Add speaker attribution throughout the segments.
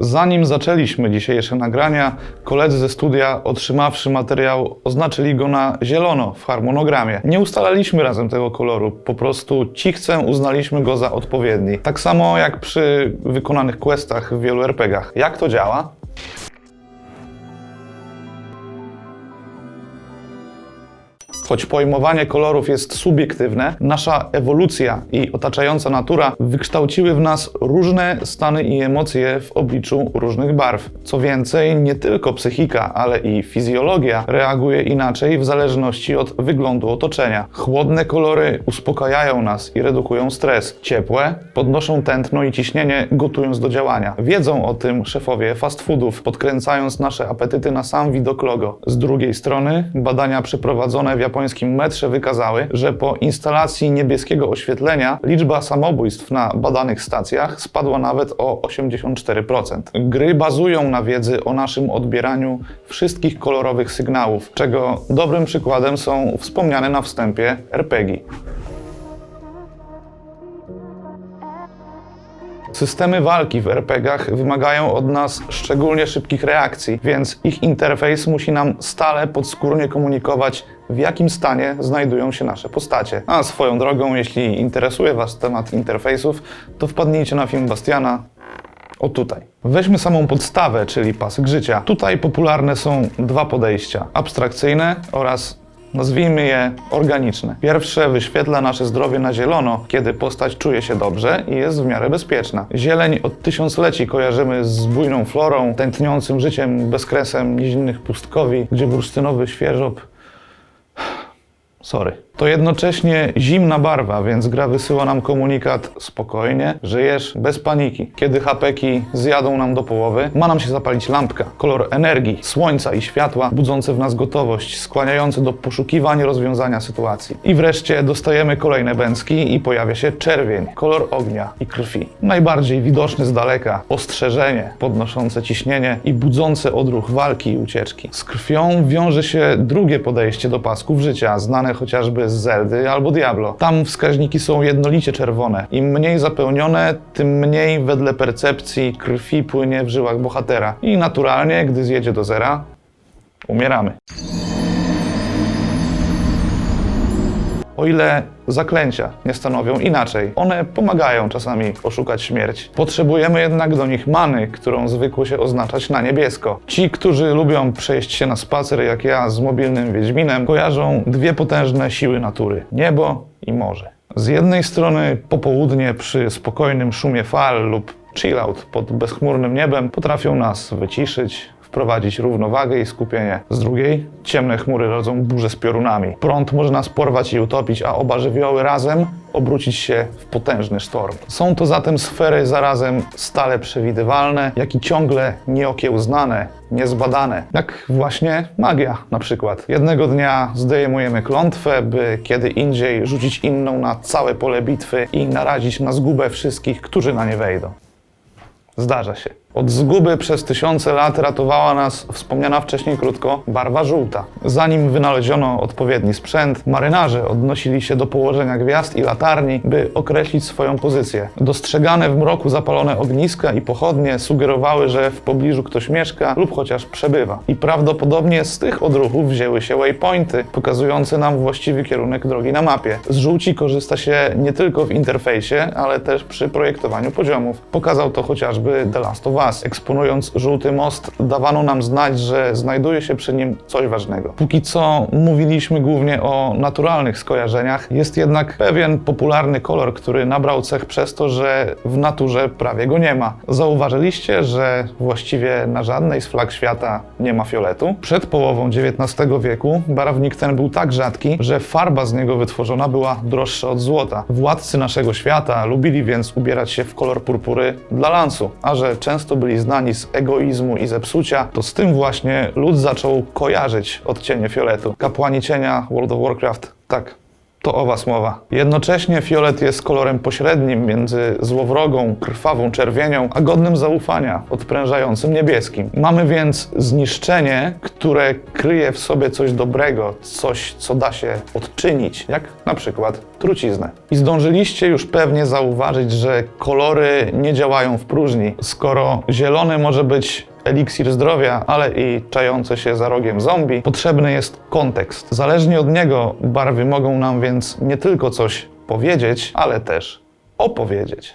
Speaker 1: Zanim zaczęliśmy dzisiejsze nagrania, koledzy ze studia, otrzymawszy materiał, oznaczyli go na zielono w harmonogramie. Nie ustalaliśmy razem tego koloru, po prostu cichcem uznaliśmy go za odpowiedni. Tak samo jak przy wykonanych questach w wielu RPGach. Jak to działa? Choć pojmowanie kolorów jest subiektywne, nasza ewolucja i otaczająca natura wykształciły w nas różne stany i emocje w obliczu różnych barw. Co więcej, nie tylko psychika, ale i fizjologia reaguje inaczej w zależności od wyglądu otoczenia. Chłodne kolory uspokajają nas i redukują stres. Ciepłe podnoszą tętno i ciśnienie, gotując do działania. Wiedzą o tym szefowie fast foodów, podkręcając nasze apetyty na sam widok logo. Z drugiej strony, badania przeprowadzone w japońskim metrze wykazały, że po instalacji niebieskiego oświetlenia liczba samobójstw na badanych stacjach spadła nawet o 84%. Gry bazują na wiedzy o naszym odbieraniu wszystkich kolorowych sygnałów, czego dobrym przykładem są wspomniane na wstępie RPG. Systemy walki w RPGach wymagają od nas szczególnie szybkich reakcji, więc ich interfejs musi nam stale podskórnie komunikować, w jakim stanie znajdują się nasze postacie. A swoją drogą, jeśli interesuje Was temat interfejsów, to wpadnijcie na film Bastiana. O tutaj. Weźmy samą podstawę, czyli pasek życia. Tutaj popularne są dwa podejścia: abstrakcyjne oraz Nazwijmy je organiczne. Pierwsze wyświetla nasze zdrowie na zielono, kiedy postać czuje się dobrze i jest w miarę bezpieczna. Zieleń od tysiącleci kojarzymy z bujną florą, tętniącym życiem, bezkresem nizinnych pustkowi, gdzie bursztynowy świeżop Sorry. To jednocześnie zimna barwa, więc gra wysyła nam komunikat spokojnie, żyjesz bez paniki. Kiedy hapeki zjadą nam do połowy, ma nam się zapalić lampka. Kolor energii, słońca i światła, budzący w nas gotowość, skłaniający do poszukiwania rozwiązania sytuacji. I wreszcie dostajemy kolejne bęcki i pojawia się czerwień, kolor ognia i krwi. Najbardziej widoczny z daleka, ostrzeżenie, podnoszące ciśnienie i budzące odruch walki i ucieczki. Z krwią wiąże się drugie podejście do pasków życia, znane chociażby z Zeldy albo Diablo. Tam wskaźniki są jednolicie czerwone. Im mniej zapełnione, tym mniej wedle percepcji krwi płynie w żyłach bohatera. I naturalnie, gdy zjedzie do zera, umieramy. O ile zaklęcia nie stanowią inaczej, one pomagają czasami oszukać śmierć. Potrzebujemy jednak do nich many, którą zwykło się oznaczać na niebiesko. Ci, którzy lubią przejść się na spacer jak ja z mobilnym Wiedźminem, kojarzą dwie potężne siły natury: niebo i morze. Z jednej strony popołudnie przy spokojnym szumie fal lub chillout pod bezchmurnym niebem potrafią nas wyciszyć, wprowadzić równowagę i skupienie. Z drugiej, ciemne chmury rodzą burze z piorunami. Prąd może nas porwać i utopić, a oba żywioły razem obrócić się w potężny sztorm. Są to zatem sfery zarazem stale przewidywalne, jak i ciągle nieokiełznane, niezbadane. Jak właśnie magia na przykład. Jednego dnia zdejmujemy klątwę, by kiedy indziej rzucić inną na całe pole bitwy i narazić na zgubę wszystkich, którzy na nie wejdą. Zdarza się. Od zguby przez tysiące lat ratowała nas wspomniana wcześniej krótko barwa żółta. Zanim wynaleziono odpowiedni sprzęt, marynarze odnosili się do położenia gwiazd i latarni, by określić swoją pozycję. Dostrzegane w mroku zapalone ogniska i pochodnie sugerowały, że w pobliżu ktoś mieszka lub chociaż przebywa. I prawdopodobnie z tych odruchów wzięły się waypointy, pokazujące nam właściwy kierunek drogi na mapie. Z żółci korzysta się nie tylko w interfejsie, ale też przy projektowaniu poziomów. Pokazał to chociażby The Last of Us. Eksponując żółty most, dawano nam znać, że znajduje się przy nim coś ważnego. Póki co mówiliśmy głównie o naturalnych skojarzeniach, jest jednak pewien popularny kolor, który nabrał cech przez to, że w naturze prawie go nie ma. Zauważyliście, że właściwie na żadnej z flag świata nie ma fioletu? Przed połową XIX wieku barwnik ten był tak rzadki, że farba z niego wytworzona była droższa od złota. Władcy naszego świata lubili więc ubierać się w kolor purpury dla lansu, a że często byli znani z egoizmu i zepsucia, to z tym właśnie lud zaczął kojarzyć odcienie fioletu. Kapłani cienia World of Warcraft, tak, to o was mowa. Jednocześnie fiolet jest kolorem pośrednim między złowrogą, krwawą czerwienią, a godnym zaufania, odprężającym niebieskim. Mamy więc zniszczenie, które kryje w sobie coś dobrego, coś, co da się odczynić, jak na przykład truciznę. I zdążyliście już pewnie zauważyć, że kolory nie działają w próżni. Skoro zielony może być eliksir zdrowia, ale i czające się za rogiem zombie, potrzebny jest kontekst. Zależnie od niego barwy mogą nam więc nie tylko coś powiedzieć, ale też opowiedzieć.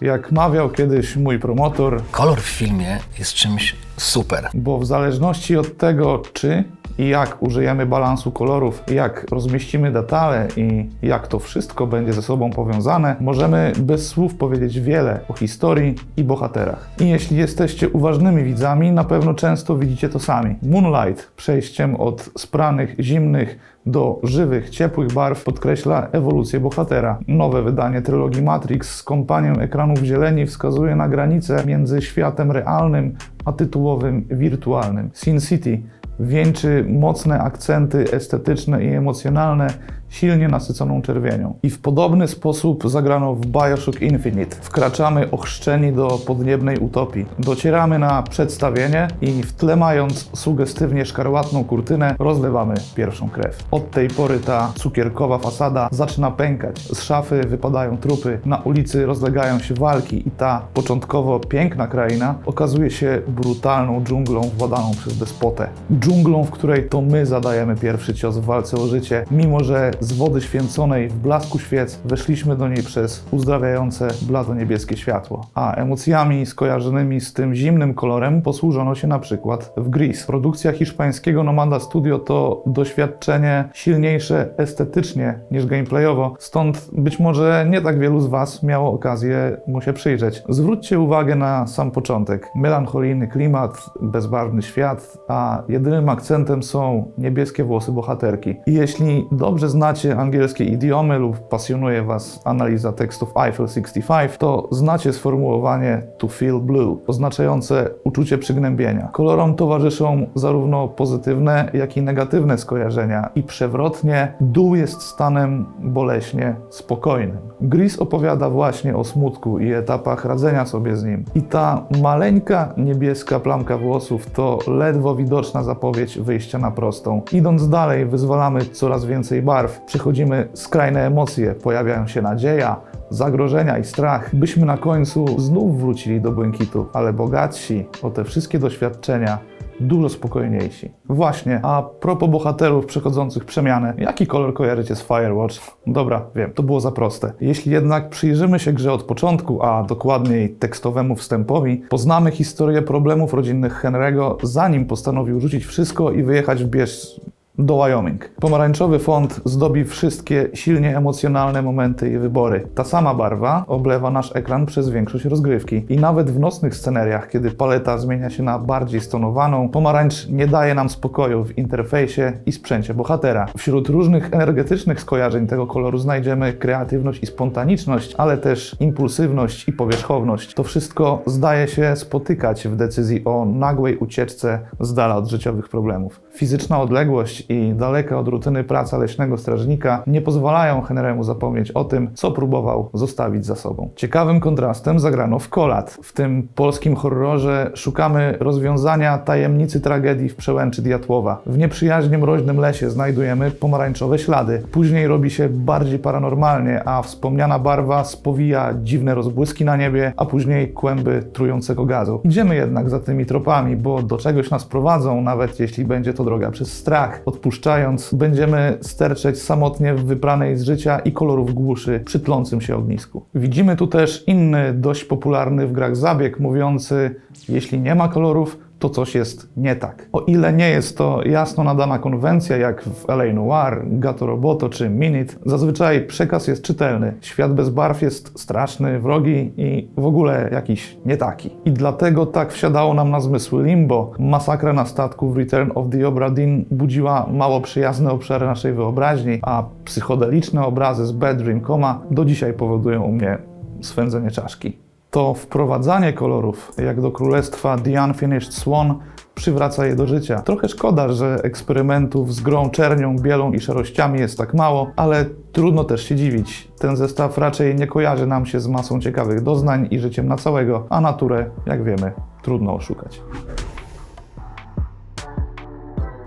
Speaker 1: Jak mawiał kiedyś mój promotor,
Speaker 2: Kolor w filmie jest czymś super.
Speaker 1: bo w zależności od tego, czy i jak użyjemy balansu kolorów, jak rozmieścimy detale i jak to wszystko będzie ze sobą powiązane, możemy bez słów powiedzieć wiele o historii i bohaterach. I jeśli jesteście uważnymi widzami, na pewno często widzicie to sami. Moonlight przejściem od spranych, zimnych do żywych, ciepłych barw podkreśla ewolucję bohatera. Nowe wydanie trylogii Matrix z kompanią ekranów zieleni wskazuje na granicę między światem realnym a tytułowym wirtualnym. Sin City wieńczy mocne akcenty estetyczne i emocjonalne, silnie nasyconą czerwienią. I w podobny sposób zagrano w Bioshock Infinite. Wkraczamy ochrzczeni do podniebnej utopii. Docieramy na przedstawienie i w tle mając sugestywnie szkarłatną kurtynę, rozlewamy pierwszą krew. Od tej pory ta cukierkowa fasada zaczyna pękać. Z szafy wypadają trupy, na ulicy rozlegają się walki i ta początkowo piękna kraina okazuje się brutalną dżunglą władaną przez despotę. Dżunglą, w której to my zadajemy pierwszy cios w walce o życie, mimo że z wody święconej w blasku świec weszliśmy do niej przez uzdrawiające blado-niebieskie światło. A emocjami skojarzonymi z tym zimnym kolorem posłużono się na przykład w Grease. Produkcja hiszpańskiego Nomada Studio to doświadczenie silniejsze estetycznie niż gameplayowo, stąd być może nie tak wielu z Was miało okazję mu się przyjrzeć. Zwróćcie uwagę na sam początek. Melancholijny klimat, bezbarwny świat, a jedynym akcentem są niebieskie włosy bohaterki. I jeśli dobrze znacie angielskie idiomy lub pasjonuje Was analiza tekstów Eiffel 65, to znacie sformułowanie to feel blue, oznaczające uczucie przygnębienia. Kolorom towarzyszą zarówno pozytywne, jak i negatywne skojarzenia i przewrotnie dół jest stanem boleśnie spokojnym. Gris opowiada właśnie o smutku i etapach radzenia sobie z nim. I ta maleńka niebieska plamka włosów to ledwo widoczna zapowiedź wyjścia na prostą. Idąc dalej, wyzwalamy coraz więcej barw, przechodzimy skrajne emocje, pojawiają się nadzieja, zagrożenia i strach, byśmy na końcu znów wrócili do błękitu, ale bogatsi o te wszystkie doświadczenia dużo spokojniejsi. Właśnie, a propos bohaterów przechodzących przemianę, jaki kolor kojarzycie z Firewatch? Dobra, wiem, to było za proste. Jeśli jednak przyjrzymy się grze od początku, a dokładniej tekstowemu wstępowi, poznamy historię problemów rodzinnych Henry'ego, zanim postanowił rzucić wszystko i wyjechać w bież do Wyoming. Pomarańczowy font zdobi wszystkie silnie emocjonalne momenty i wybory. Ta sama barwa oblewa nasz ekran przez większość rozgrywki. I nawet w nocnych scenariach, kiedy paleta zmienia się na bardziej stonowaną, pomarańcz nie daje nam spokoju w interfejsie i sprzęcie bohatera. Wśród różnych energetycznych skojarzeń tego koloru znajdziemy kreatywność i spontaniczność, ale też impulsywność i powierzchowność. To wszystko zdaje się spotykać w decyzji o nagłej ucieczce z dala od życiowych problemów. Fizyczna odległość i daleka od rutyny praca leśnego strażnika nie pozwalają Henry'emu zapomnieć o tym, co próbował zostawić za sobą. Ciekawym kontrastem zagrano w Kolat. W tym polskim horrorze szukamy rozwiązania tajemnicy tragedii w przełęczy Diatłowa. W nieprzyjaźnie mroźnym lesie znajdujemy pomarańczowe ślady. Później robi się bardziej paranormalnie, a wspomniana barwa spowija dziwne rozbłyski na niebie, a później kłęby trującego gazu. Idziemy jednak za tymi tropami, bo do czegoś nas prowadzą, nawet jeśli będzie to droga przez strach. Odpuszczając, będziemy sterczeć samotnie w wypranej z życia i kolorów głuszy przy tlącym się ognisku. Widzimy tu też inny, dość popularny w grach zabieg, mówiący: jeśli nie ma kolorów, to coś jest nie tak. O ile nie jest to jasno nadana konwencja, jak w LA Noir, Gato Roboto czy Minute, zazwyczaj przekaz jest czytelny. Świat bez barw jest straszny, wrogi i w ogóle jakiś nie taki. I dlatego tak wsiadało nam na zmysły Limbo. Masakra na statku w Return of the Obra Dinn budziła mało przyjazne obszary naszej wyobraźni, a psychodeliczne obrazy z Bad Dream Coma do dzisiaj powodują u mnie swędzenie czaszki to wprowadzanie kolorów, jak do królestwa The Unfinished Swan, przywraca je do życia. Trochę szkoda, że eksperymentów z grą czernią, bielą i szarościami jest tak mało, ale trudno też się dziwić. Ten zestaw raczej nie kojarzy nam się z masą ciekawych doznań i życiem na całego, a naturę, jak wiemy, trudno oszukać.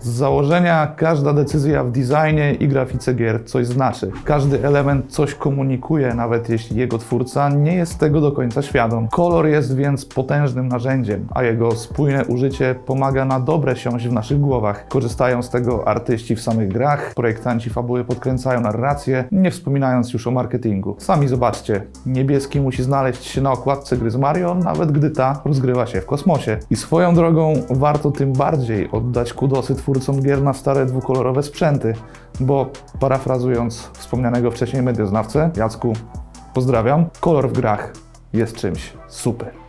Speaker 1: Z założenia każda decyzja w designie i grafice gier coś znaczy. Każdy element coś komunikuje, nawet jeśli jego twórca nie jest tego do końca świadom. Kolor jest więc potężnym narzędziem, a jego spójne użycie pomaga na dobre siąść w naszych głowach. Korzystają z tego artyści w samych grach, projektanci fabuły podkręcają narrację, nie wspominając już o marketingu. Sami zobaczcie, niebieski musi znaleźć się na okładce gry z Mario, nawet gdy ta rozgrywa się w kosmosie. I swoją drogą warto tym bardziej oddać kudosy twórcom gier na stare dwukolorowe sprzęty, bo parafrazując wspomnianego wcześniej medioznawcę, Jacku, pozdrawiam, kolor w grach jest czymś super.